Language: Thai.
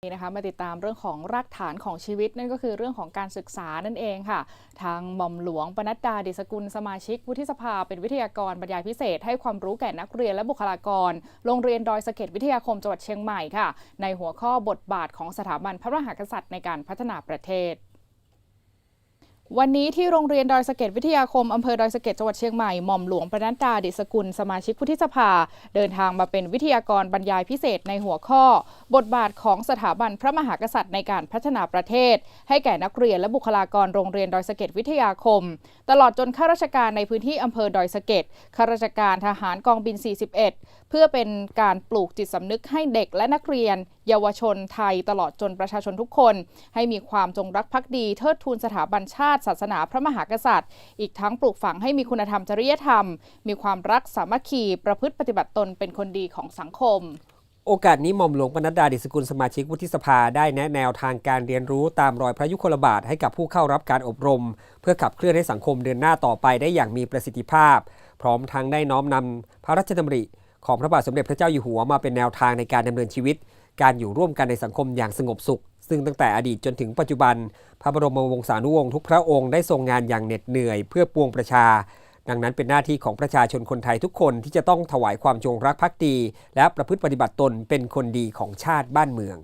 นี่นะคะมาติดตามเรื่องของรากฐานของชีวิตนั่นก็คือเรื่องของการศึกษานั่นเองค่ะ ทางหม่อมหลวงปนัดดาดิสกุลสมาชิก วุฒิสภาเป็นวิทยากรบรรยายพิเศษ ให้ความรู้แก่นักเรียนและบุคลากร โรงเรียนดอยสะเก็ดวิทยาคมจังหวัดเชียงใหม่ค่ะ ในหัวข้อบทบาทของสถาบันพระมหากษัตริย์ในการพัฒนาประเทศ วันนี้ที่โรงเรียนดอยสะเก็ดวิทยาคม อำเภอดอยสะเก็ดจังหวัดเชียงใหม่ หม่อมหลวงประนัดดาดิสกุล สมาชิกวุฒิสภา เดินทางมาเป็นวิทยากรบรรยายพิเศษในหัวข้อ บทบาทของสถาบันพระมหากษัตริย์ในการพัฒนาประเทศ ให้แก่นักเรียนและบุคลากรโรงเรียนดอยสะเก็ดวิทยาคม ตลอดจนข้าราชการในพื้นที่อำเภอดอยสะเก็ดข้าราชการทหารกองบิน 41 เพื่อเป็นการปลูกจิตสำนึกให้เด็กและนักเรียน เยาวชนไทยตลอดจนประชาชนทุกคน ให้มีความจงรักภักดี เทิดทูนสถาบันชาติศาสนาพระมหากษัตริย์ อีกทั้งปลูกฝังให้มีคุณธรรมจริยธรรม มีความรักสามัคคี ประพฤติปฏิบัติตนเป็นคนดีของสังคมโอกาสนี้หม่อมหลวงปนัดดาดิสกุลสมาชิกวุฒิสภาได้แนะแนวทางการเรียนรู้ตามรอยพระยุคลบาทให้กับผู้เข้ารับการอบรม เพื่อขับเคลื่อนให้สังคมเดินหน้าต่อไปได้อย่างมีประสิทธิภาพ พร้อมทั้งได้น้อมนำพระราชดำริ ของพระบาทสมเด็จพระเจ้าอยู่หัวมาเป็นแนวทางในการดำเนินชีวิต การอยู่ร่วมกันในสังคมอย่างสงบสุข ซึ่งตั้งแต่อดีตจนถึงปัจจุบัน พระบรมวงศานุวงศ์ทุกพระองค์ได้ทรงงานอย่างเหน็ดเหนื่อยเพื่อปวงประชา ดังนั้นเป็นหน้าที่ของประชาชนคนไทยทุกคนที่จะต้องถวายความจงรักภักดี และประพฤติปฏิบัติตนเป็นคนดีของชาติบ้านเมือง